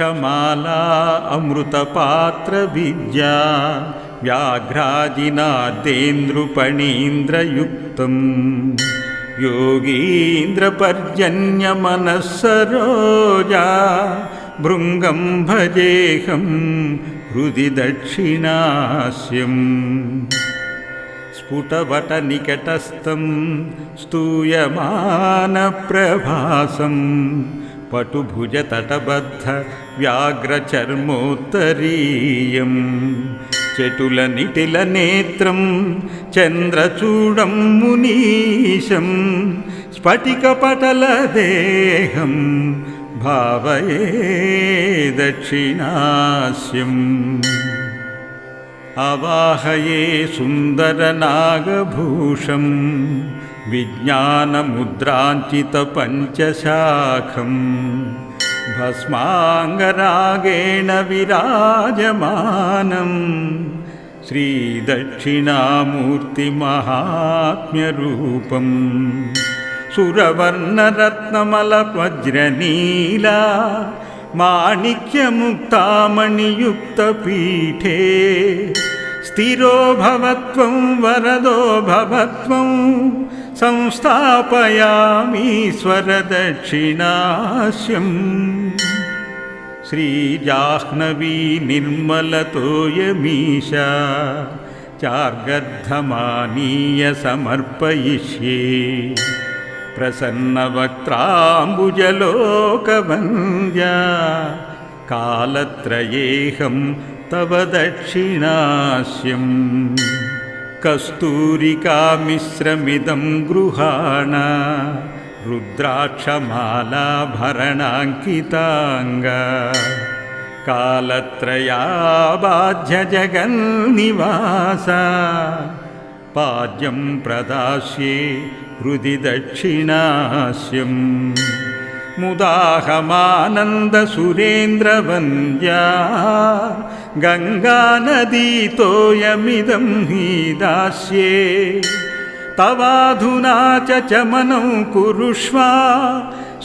मुद्राक्षमाला अमृतपात्रविद्या व्याघ्राजिनादेन्द्रुपणीन्द्रयुक्तं योगीन्द्रपर्जन्यमनः सरोजा भृङ्गं भजेऽहं हृदि दक्षिणास्यम्। स्फुटवटनिकटस्थं स्तूयमानप्रभासम् పటుభుజతటబద్ధ వ్యాఘ్రచర్మోత్తరీయం. చటుల నిటిల నేత్రం చంద్రచూడం మునీశం. స్ఫటికపటల దేహం భావయే దక్షిణాస్యం అవాహయే సుందరనాగభూషం विज्ञानमुद्राञ्चितपञ्चशाखं भस्माङ्गरागेण विराजमानं श्रीदक्षिणामूर्तिमहात्म्यरूपम् सुरवर्णरत्नमलवज्रनीला माणिक्यमुक्तामणियुक्तपीठे स्थिरो भवत्वं वरदो भवत्वं संस्थापयामीश्वरदक्षिणास्यम् श्रीजाह्नवी निर्मलतोयमीशा चार्गर्धमानीय समर्पयिष्ये प्रसन्नवक्त्राम्बुजलोकवन्द्या कालत्रयेऽहं तव दक्षिणास्यम् कस्तूरिकामिश्रमिदं गृहाण रुद्राक्षमालाभरणाङ्किताङ्ग कालत्रयाबाध्यजगन्निवास पाद्यं प्रदास्ये हृदि दक्षिणास्यम् मुदाहमानन्दसुरेन्द्रवन्द्या गङ्गानदीतोयमिदं हि दास्ये। तवाधुना च चमनं कुरुष्व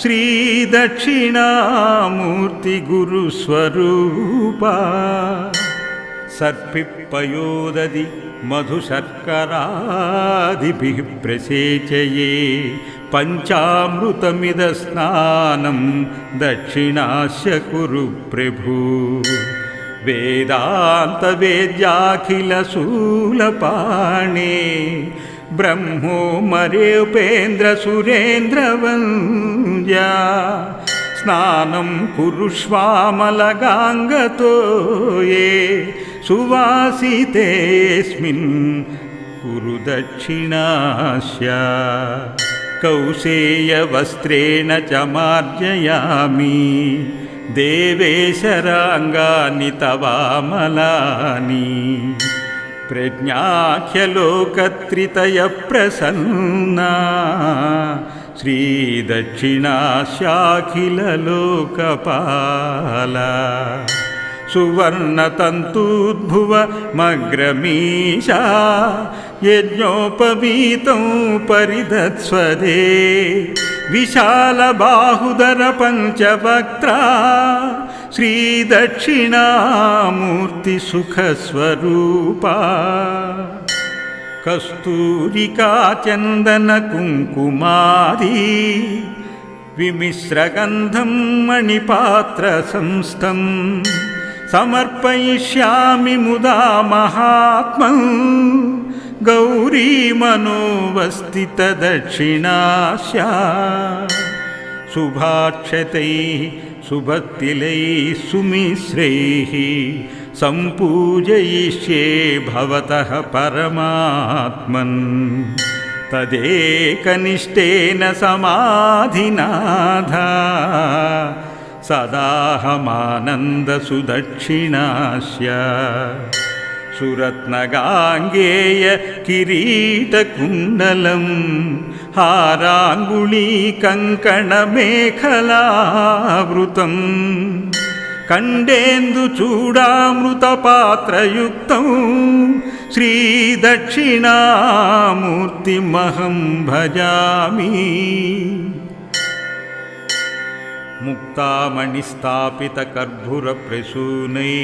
श्रीदक्षिणामूर्तिगुरुस्वरूपा। सर्पिपयोदधि मधुशर्करादिभिः प्रसेचये पञ्चामृतमिदस्नानं दक्षिणास्य कुरु प्रभु। वेदान्तवेद्याखिलशूलपाणे ब्रह्मो मरेपेन्द्रसुरेन्द्रवन्द्या स्नानं कुरुष्वामलगाङ्गतो ये सुवासितेऽस्मिन् कुरु दक्षिणास्य कौसेयवस्त्रेण च मार्जयामि। देवेशराङ्गानि तवामलानि। प्रज्ञाख्यलोकत्रितयप्रसन्ना। श्रीदक्षिणास्याखिललोकपाला सुवर्णतन्तूद्भुवमग्रमीशा यज्ञोपवीतं परिधत्स्वदे विशालबाहुदरपञ्चवक्त्रा श्रीदक्षिणामूर्तिसुखस्वरूपा। कस्तूरिकाचन्दनकुङ्कुमादी विमिश्रगन्धं मणिपात्रसंस्थं समर्पयिष्यामि मुदा महात्मन् गौरीमनोवस्थितदक्षिणास्या। शुभाक्षतैः सुभक्तिलैः सुमिश्रैः सम्पूजयिष्ये भवतः परमात्मन्। तदेकनिष्ठेन समाधिनाथा। सदाहमानन्दसुदक्षिणास्य சுரத்னகாங்கேய கிரீட குண்டலம் ஹாராங்குழி கங்கணமேகலாவிருத்தம் కండేందు చూడామృత పాత్రయుక్తం శ్రీ దక్షిణామూర్తిమహం భజామి मुक्तामणिस्थापितकर्भुरप्रसूनै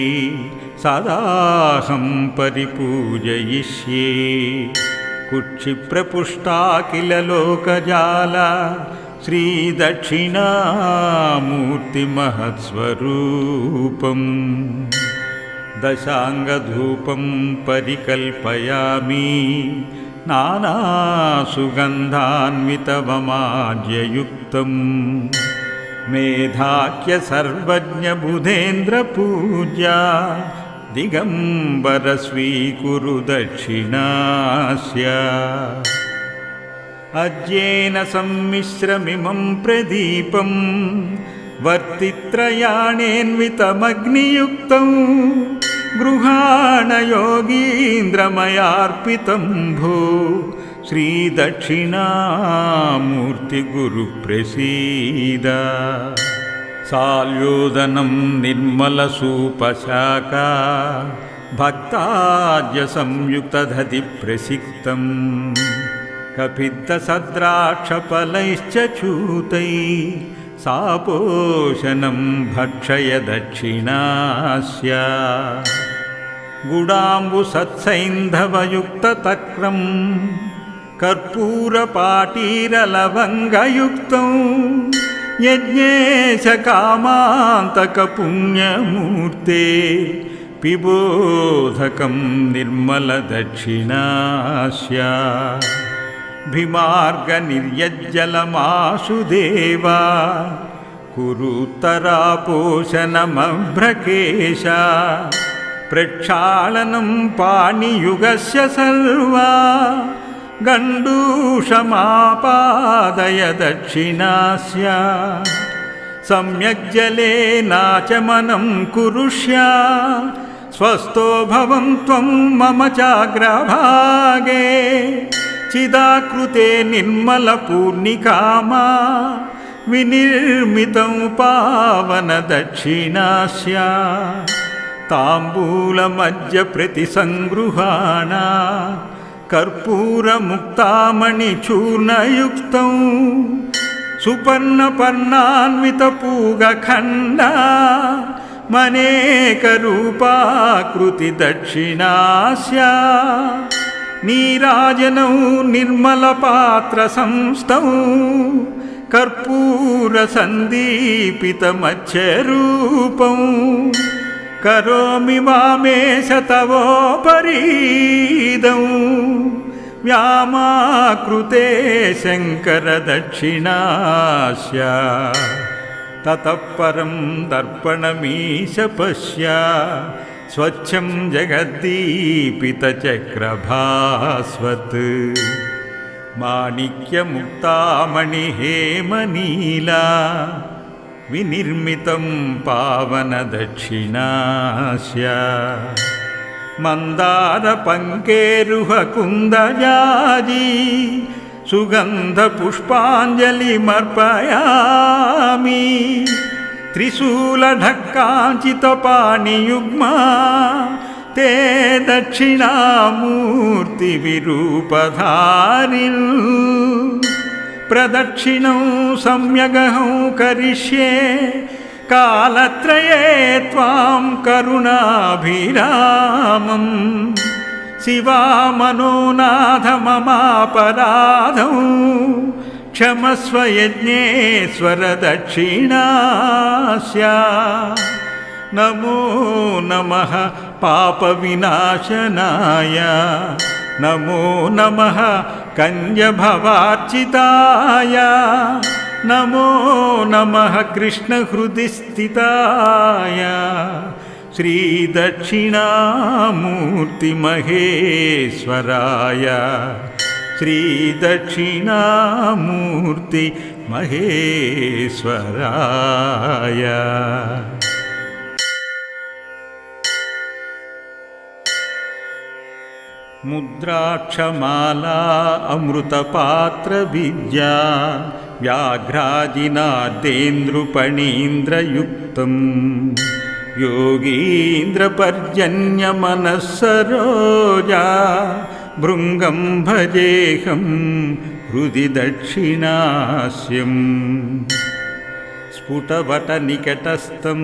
सदाहं परिपूजयिष्ये कुक्षिप्रपुष्टा किल लोकजाला श्रीदक्षिणामूर्तिमहत्स्वरूपम् दशाङ्गधूपं परिकल्पयामि नानासुगन्धान्वितममाज्ययुक्तम् मेधाख्य सर्वज्ञबुधेन्द्रपूजा दिगम्बर स्वीकुरु दक्षिणास्य अज्येन सम्मिश्रमिमं प्रदीपं वर्तित्रयाणेऽन्वितमग्नियुक्तं गृहाणयोगीन्द्रमयार्पितं भो श्रीदक्षिणामूर्तिगुरुप्रसीद। साल्योदनं निर्मलसूपशाका भक्ताद्यसंयुक्तधतिप्रसिक्तम् कपित्तसद्राक्षफलैश्च चूतै। सापोषणं भक्षय दक्षिणास्य गुडाम्बुसत्सैन्धवयुक्ततक्रं कर्पूरपाटीरलवङ्गयुक्तं यज्ञेश कामान्तकपुण्यमूर्ते पिबोधकं निर्मलदक्षिणास्य। भिमार्गनिर्यज्जलमासुदेवा कुरुत्तरापोषणमभ्रकेश प्रक्षालनं पाणियुगस्य सर्वा गण्डूषमापादय दक्षिणास्य सम्यक् जलेनाचमनं कुरुष्य। स्वस्थो भवं त्वं मम चाग्रभागे। चिदाकृते निर्मलपूर्णिकामा। विनिर्मितं पावनदक्षिणास्य। ताम्बूलमज्जप्रतिसङ्गृहाणा कर्पूरमुक्तामणिचूर्णयुक्तं सुपर्णपर्णान्वितपूगखण्डा मनेकरूपाकृतिदक्षिणास्य नीराजनौ निर्मलपात्रसंस्थौ कर्पूरसन्दीपितमच्छरूपं करोमि वामेश तवोपरीदौ व्यामाकृते शङ्करदक्षिणास्य ततः परं दर्पणमीश पश्य। स्वच्छं जगद्दीपितचक्रभास्वत्। माणिक्यमुक्तामणिहेमनीला विनिर्मितं पावनदक्षिणास्य। मन्दारपङ्केरुहकुन्दजाजी सुगन्धपुष्पाञ्जलिमर्पयामि। त्रिशूलढक्काञ्चितपाणियुग्मा ते दक्षिणामूर्तिविरूपधारिन् प्रदक्षिणं सम्यगहं करिष्ये कालत्रये त्वां करुणाभिरामम्। शिवामनोनाथ ममापराधौ क्षमस्व दक्षिणास्य नमो नमः पापविनाशनाय नमो नमः कञ्जभवार्चिताय नमो नमः कृष्णहृदि स्थिताय श्रीदक्षिणामूर्तिमहेश्वराय। श्रीदक्षिणामूर्तिमहेश्वराय मुद्राक्षमाला अमृतपात्रविद्या व्याघ्राजिनाद्येन्द्रुपणीन्द्रयुक्तं योगीन्द्रपर्जन्यमनःसरोजा भृङ्गं भजेऽहं हृदि दक्षिणास्यम् स्फुटवटनिकटस्थं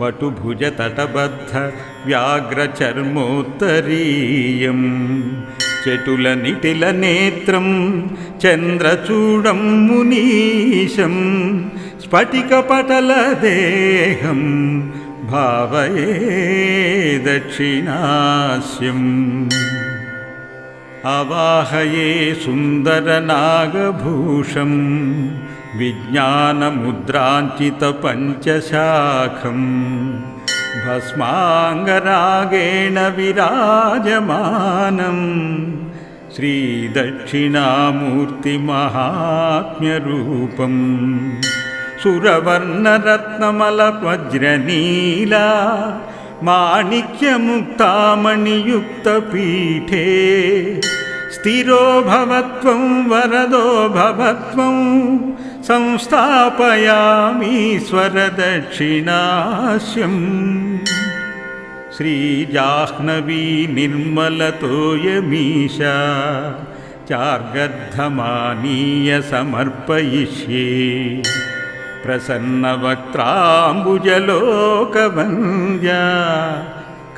పటుభుజతటబద్ధ వ్యాఘ్రచర్మోత్తరీయం. చటుల నిటిల నేత్రం చంద్రచూడం మునీశం. స్ఫటికపటల దేహం భావయే దక్షిణాస్యం అవాహయే సుందరనాగభూషం विज्ञानमुद्राञ्चितपञ्चशाखं भस्माङ्गरागेण विराजमानं श्रीदक्षिणामूर्तिमहात्म्यरूपम् सुरवर्णरत्नमलवज्रनीला माणिक्यमुक्तामणियुक्तपीठे स्थिरो भवत्वं वरदो भवत्वं संस्थापयामीश्वरदक्षिणास्यम् श्रीजाह्नवी निर्मलतोयमीशा चार्गर्धमानीय समर्पयिष्ये प्रसन्नवक्त्राम्बुजलोकवन्द्या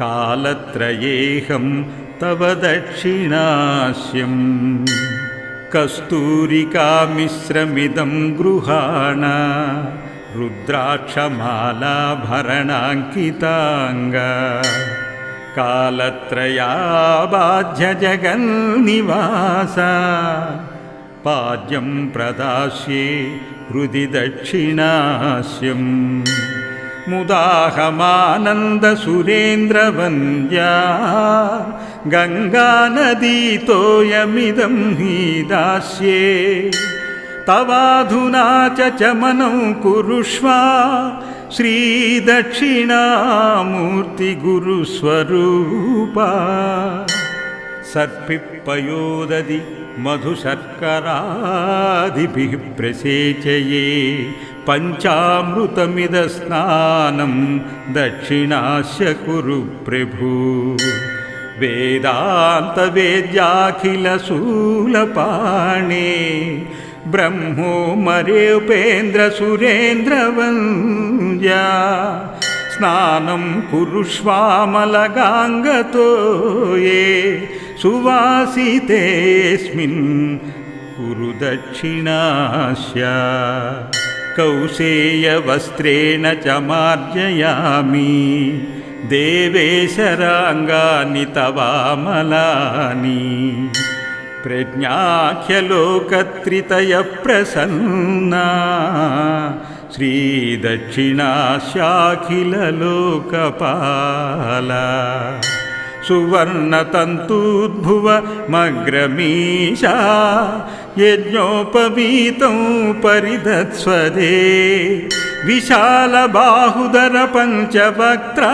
कालत्रयेऽहं तव दक्षिणास्यम् कस्तूरिकामिश्रमिदं गृहाण रुद्राक्षमालाभरणाङ्किताङ्गा कालत्रयाबाध्यजगन्निवासा पाद्यं प्रदास्ये हृदि दक्षिणास्यम् मुदाहमानन्दसुरेन्द्रवन्द्या गङ्गानदीतोयमिदं हि दास्ये तवाधुना च चमनं कुरुष्वा श्रीदक्षिणामूर्तिगुरुस्वरूपा। सर्पिपयोदधि मधुशर्करादिभिः प्रसेचये पञ्चामृतमिदस्नानं दक्षिणास्य कुरु प्रभु वेदान्तवेद्याखिलशूलपाणे ब्रह्मोमरेपेन्द्रसुरेन्द्रवन्द्या स्नानं कुरुष्वामलगाङ्गतो ये सुवासितेऽस्मिन् कुरु दक्षिणास्या कौसेयवस्त्रेण च मार्जयामि देवेशराङ्गानि तवामलानि प्रज्ञाख्यलोकत्रितयप्रसन्ना श्रीदक्षिणास्याखिललोकपाला सुवर्णतन्तूद्भुवमग्रमीशा यज्ञोपवीतं परिधत्स्वदे विशालबाहुदरपञ्चवक्त्रा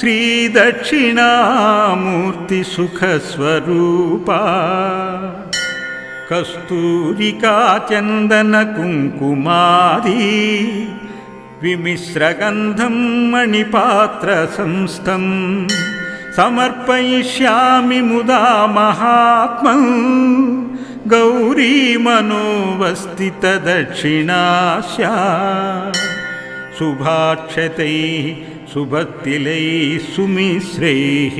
श्रीदक्षिणामूर्तिसुखस्वरूपा। कस्तूरिकाचन्दनकुङ्कुमादी विमिश्रगन्धं मणिपात्रसंस्थं समर्पयिष्यामि मुदा महात्मन् गौरीमनोवस्थितदक्षिणास्या शुभाक्षतैः सुभक्तिलैः सुमिश्रैः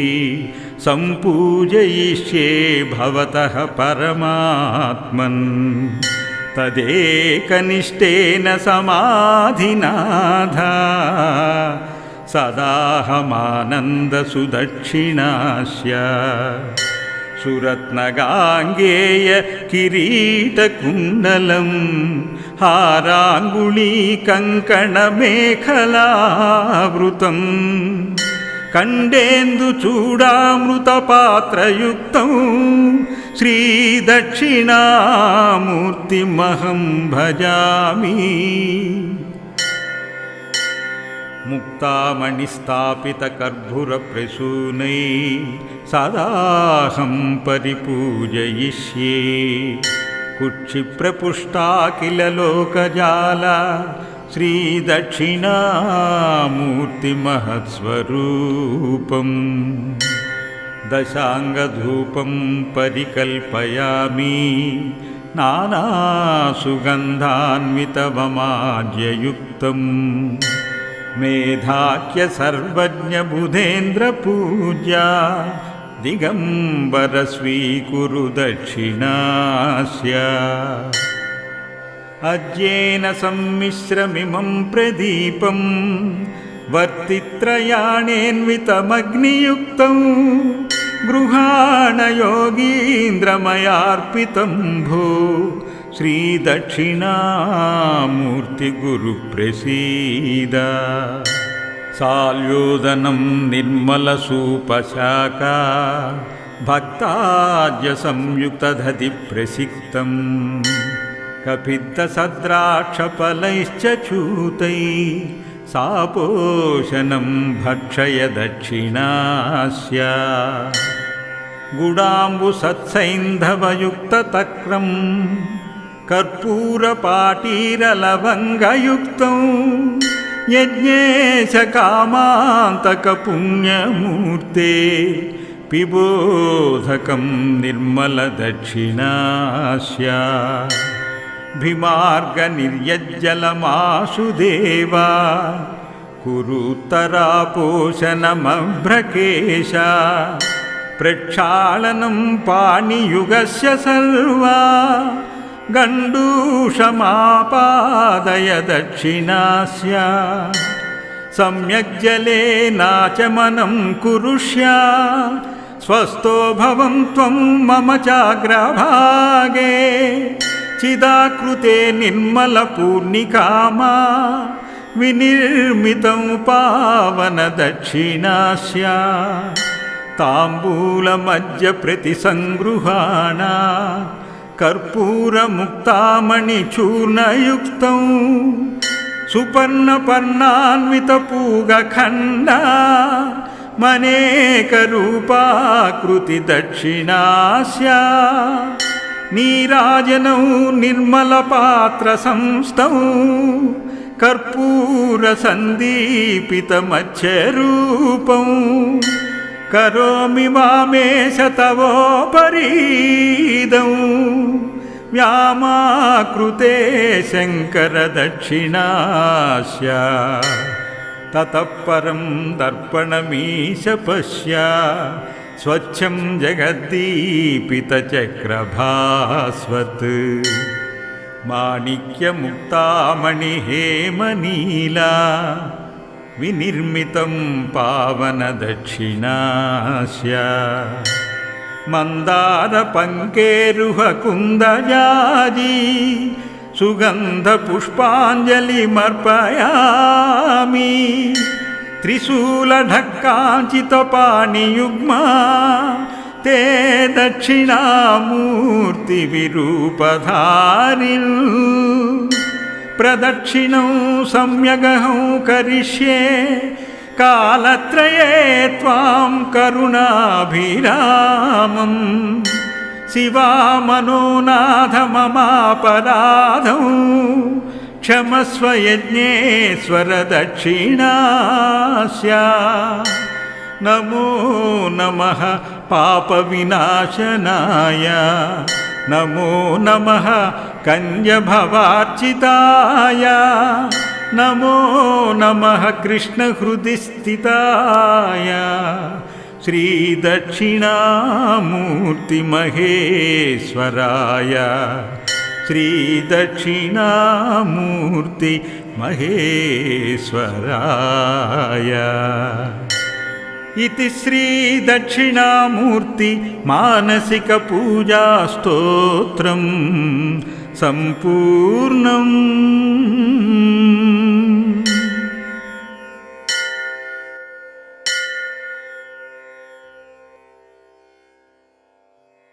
सम्पूजयिष्ये भवतः परमात्मन्। तदेकनिष्ठेन समाधिनाधा सदाहमानन्दसुदक्षिणास्या सुरत्नगाङ्गेय किरीटकुण्डलं हाराङ्गुलीकङ्कणमेखलावृतं कण्डेन्दुचूडामृतपात्रयुक्तं श्रीदक्षिणामूर्तिमहं भजामि मुक्तामणिस्थापितकर्भुरप्रसूनै सदाहं परिपूजयिष्ये कुक्षिप्रपुष्टा किल लोकजाला श्रीदक्षिणामूर्तिमहत्स्वरूपम् दशाङ्गधूपं परिकल्पयामि नानासुगन्धान्वितवमाज्ययुक्तम् मेधाख्यसर्वज्ञबुधेन्द्रपूज्या दिगम्बर स्वीकुरु दक्षिणास्य। अज्येन सम्मिश्रमिमं प्रदीपं वर्तित्रयाणेऽन्वितमग्नियुक्तं गृहाणयोगीन्द्रमयार्पितं भो श्रीदक्षिणामूर्तिगुरुप्रसीद। साल्योदनं निर्मलसूपशाका भक्ताद्यसंयुक्तदधिप्रसिक्तम् कपित्तसद्राक्षफलैश्च चूतै सापोषणं भक्षय दक्षिणास्य गुडाम्बुसत्सैन्धवयुक्ततक्रं कर्पूरपाटीरलवङ्गयुक्तं यज्ञेश कामान्तकपुण्यमूर्ते पिबोधकं निर्मलदक्षिणास्य भिमार्गनिर्यज्जलमासुदेवा कुरुत्तरापोषणमभ्रकेश प्रक्षालनं पाणियुगस्य सर्वा गण्डूषमापादय दक्षिणास्य सम्यक् जलेनाचमनं कुरुष्य। स्वस्थो भवं त्वं मम चाग्रभागे। चिदाकृते निर्मलपूर्णिकामा। विनिर्मितं पावनदक्षिणास्य। ताम्बूलमज्जप्रतिसङ्गृहाणा कर्पूरमुक्तामणिचूर्णयुक्तं सुपर्णपर्णान्वितपूगखण्डा मनेकरूपाकृतिदक्षिणास्य नीराजनौ निर्मलपात्रसंस्थौ कर्पूरसन्दीपितमच्छरूपं करोमि वामेश तवोपरीदौ व्यामाकृते शङ्करदक्षिणास्य ततः परं दर्पणमीश पश्य। स्वच्छं जगद्दीपितचक्रभास्वत्। माणिक्यमुक्तामणिहेमनीला विनिर्मितं पावनदक्षिणास्य। मन्दारपङ्केरुहकुन्दजाजी सुगन्धपुष्पाञ्जलिमर्पयामि। त्रिशूलढक्काञ्चितपाणियुग्मा ते दक्षिणामूर्तिविरूपधारिन् प्रदक्षिणौ सम्यगहं करिष्ये कालत्रये त्वां करुणाभिरामम्। शिवा मनोनाथ ममापराधौ क्षमस्व यज्ञेश्वर दक्षिणास्य नमो नमः पापविनाशनाय नमो नमः कन्यभवार्चिताय। नमो नमः कृष्णहृदि स्थिताय श्रीदक्षिणामूर्तिमहेश्वराय। श्रीदक्षिणामूर्तिमहेश्वराय इति श्रीदक्षिणामूर्ति श्रीदक्षिणामूर्तिमानसिकपूजास्तोत्रं सम्पूर्णम्